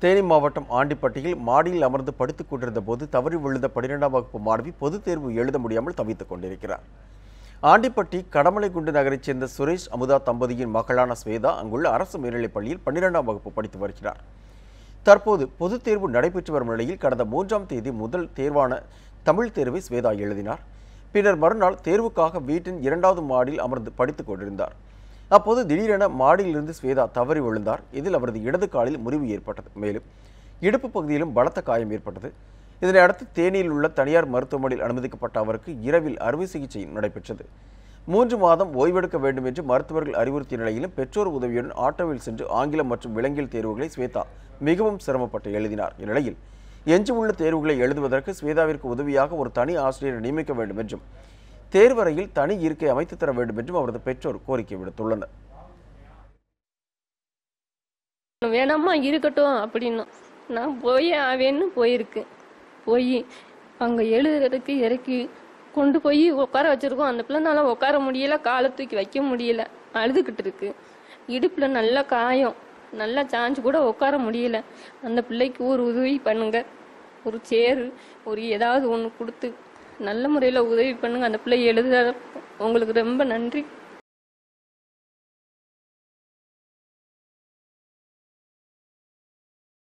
தேனி மாவட்டம் ஆண்டிப்பட்டியில் மாடியில் அமர்ந்து படித்துக் கொண்டிருந்த போது தவறி விழுந்த பன்னிரெண்டாம் வகுப்பு மாணவி பொதுத் தேர்வு எழுத முடியாமல் தவித்துக் கொண்டிருக்கிறார். ஆண்டிப்பட்டி கடமலைக்குண்டு நகரைச் சேர்ந்த சுரேஷ் அமுதா தம்பதியின் மகளான ஸ்வேதா அங்குள்ள அரசு மேல்நிலைப் பள்ளியில் பன்னிரெண்டாம் வகுப்பு படித்து வருகிறார். தற்போது பொதுத் தேர்வு நடைபெற்று வரும் நிலையில் கடந்த மூன்றாம் தேதி முதல் தேர்வான தமிழ் தேர்வை ஸ்வேதா எழுதினார். பின்னர் மறுநாள் தேர்வுக்காக வீட்டின் இரண்டாவது மாடியில் அமர்ந்து படித்துக் கொண்டிருந்தார். அப்போது திடீரென மாடியிலிருந்து ஸ்வேதா தவறி விழுந்தார். இதில் அவரது இடது காலில் முறிவு ஏற்பட்டது. மேலும் இடுப்பு பகுதியிலும் பலத்த காயம் ஏற்பட்டது. இதனை அடுத்து தேனியில் உள்ள தனியார் மருத்துவமனையில் அனுமதிக்கப்பட்ட அவருக்கு இரவில் அறுவை சிகிச்சை நடைபெற்றது. மூன்று மாதம் ஓய்வெடுக்க வேண்டும் என்று மருத்துவர்கள் அறிவுறுத்திய நிலையிலும் பெற்றோர் உதவியுடன் ஆட்டோவில் சென்று ஆங்கிலம் மற்றும் விலங்கியல் தேர்வுகளை ஸ்வேதா மிகவும் சிரமப்பட்டு எழுதினார். இந்நிலையில் எஞ்சியுள்ள தேர்வுகளை எழுதுவதற்கு ஸ்வேதாவிற்கு உதவியாக ஒரு தனி ஆசிரியரை நியமிக்க வேண்டும் என்றும் தேர்வறையில் தனி இருக்கை அமைத்து தர வேண்டும் என்றும் அவரது பெற்றோர் கோரிக்கை விடுத்துள்ளனர். வேணாம்மா இருக்கட்டும் அப்படின்னும் நான் போய் ஆவேன்னு போயிருக்கு. போய் அங்கே எழுதுறதுக்கு இறக்கி கொண்டு போய் உட்கார வச்சிருக்கோம். அந்த பிள்ளைனால உட்கார முடியல காலை தூக்கி வைக்க முடியல. அழுதுகிட்டு இருக்கு. இடுப்பில் நல்ல காயம். நல்லா சாஞ்சு கூட உட்கார முடியல. அந்த பிள்ளைக்கு ஒரு உதவி பண்ணுங்க. ஒரு சேரு ஒரு ஏதாவது ஒன்று கொடுத்து நல்ல முறையில் உதவி பண்ணுங்க. அந்த பிள்ளை எழுத உங்களுக்கு ரொம்ப நன்றி.